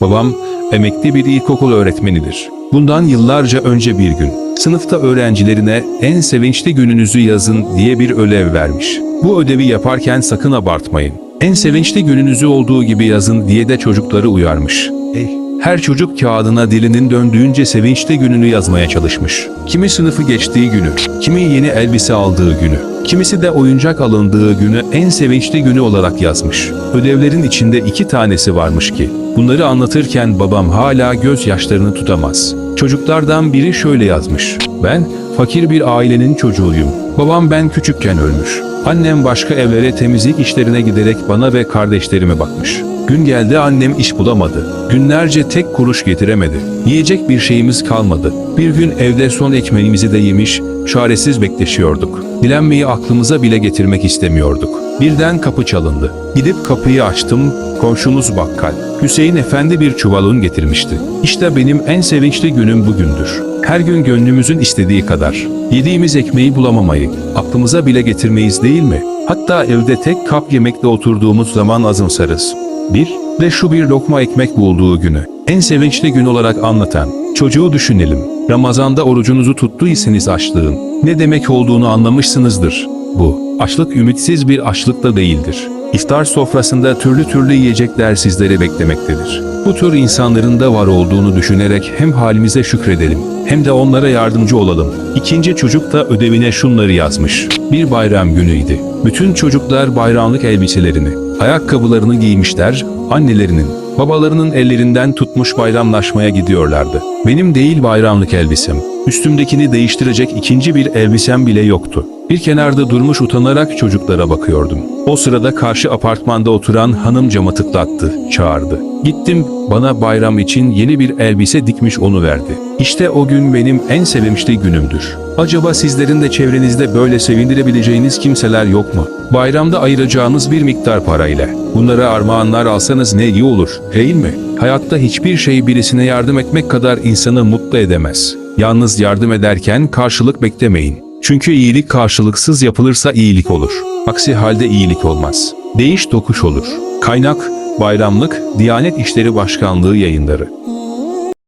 Babam emekli bir ilkokul öğretmenidir. Bundan yıllarca önce bir gün sınıfta öğrencilerine en sevinçli gününüzü yazın diye bir ödev vermiş. Bu ödevi yaparken sakın abartmayın. En sevinçli gününüzü olduğu gibi yazın diye de çocukları uyarmış. Eh, her çocuk kağıdına dilinin döndüğünce sevinçli gününü yazmaya çalışmış. Kimi sınıfı geçtiği günü, kimi yeni elbise aldığı günü, kimisi de oyuncak alındığı günü en sevinçli günü olarak yazmış. Ödevlerin içinde iki tanesi varmış ki, bunları anlatırken babam hala gözyaşlarını tutamaz. Çocuklardan biri şöyle yazmış. Ben fakir bir ailenin çocuğuyum. Babam ben küçükken ölmüş. Annem başka evlere temizlik işlerine giderek bana ve kardeşlerime bakmış. Gün geldi annem iş bulamadı. Günlerce tek kuruş getiremedi. Yiyecek bir şeyimiz kalmadı. Bir gün evde son ekmeğimizi de yemiş, çaresiz bekleşiyorduk. Dilenmeyi aklımıza bile getirmek istemiyorduk. Birden kapı çalındı. Gidip kapıyı açtım, komşumuz bakkal. Hüseyin Efendi bir çuval un getirmişti. İşte benim en sevinçli günüm bugündür. Her gün gönlümüzün istediği kadar. Yediğimiz ekmeği bulamamayı, aklımıza bile getirmeyiz değil mi? Hatta evde tek kap yemekle oturduğumuz zaman azımsarız. Bir ve şu bir lokma ekmek bulduğu günü en sevinçli gün olarak anlatan çocuğu düşünelim. Ramazanda orucunuzu tuttuysanız açlığın ne demek olduğunu anlamışsınızdır. Bu açlık ümitsiz bir açlık da değildir. İftar sofrasında türlü türlü yiyecekler sizleri beklemektedir. Bu tür insanların da var olduğunu düşünerek hem halimize şükredelim hem de onlara yardımcı olalım. İkinci çocuk da ödevine şunları yazmış. Bir bayram günüydü. Bütün çocuklar bayramlık elbiselerini, ayakkabılarını giymişler, annelerinin, babalarının ellerinden tutmuş bayramlaşmaya gidiyorlardı. Benim değil bayramlık elbisem. Üstümdekini değiştirecek ikinci bir elbisem bile yoktu. Bir kenarda durmuş utanarak çocuklara bakıyordum. O sırada karşı apartmanda oturan hanım camı tıklattı, çağırdı. Gittim, bana bayram için yeni bir elbise dikmiş onu verdi. İşte o gün benim en sevinçli günümdür. Acaba sizlerin de çevrenizde böyle sevindirebileceğiniz kimseler yok mu? Bayramda ayıracağınız bir miktar parayla. Bunlara armağanlar alsanız ne iyi olur, değil mi? Hayatta hiçbir şey birisine yardım etmek kadar insanı mutlu edemez. Yalnız yardım ederken karşılık beklemeyin. Çünkü iyilik karşılıksız yapılırsa iyilik olur. Aksi halde iyilik olmaz. Değiş tokuş olur. Kaynak, Bayramlık, Diyanet İşleri Başkanlığı yayınları.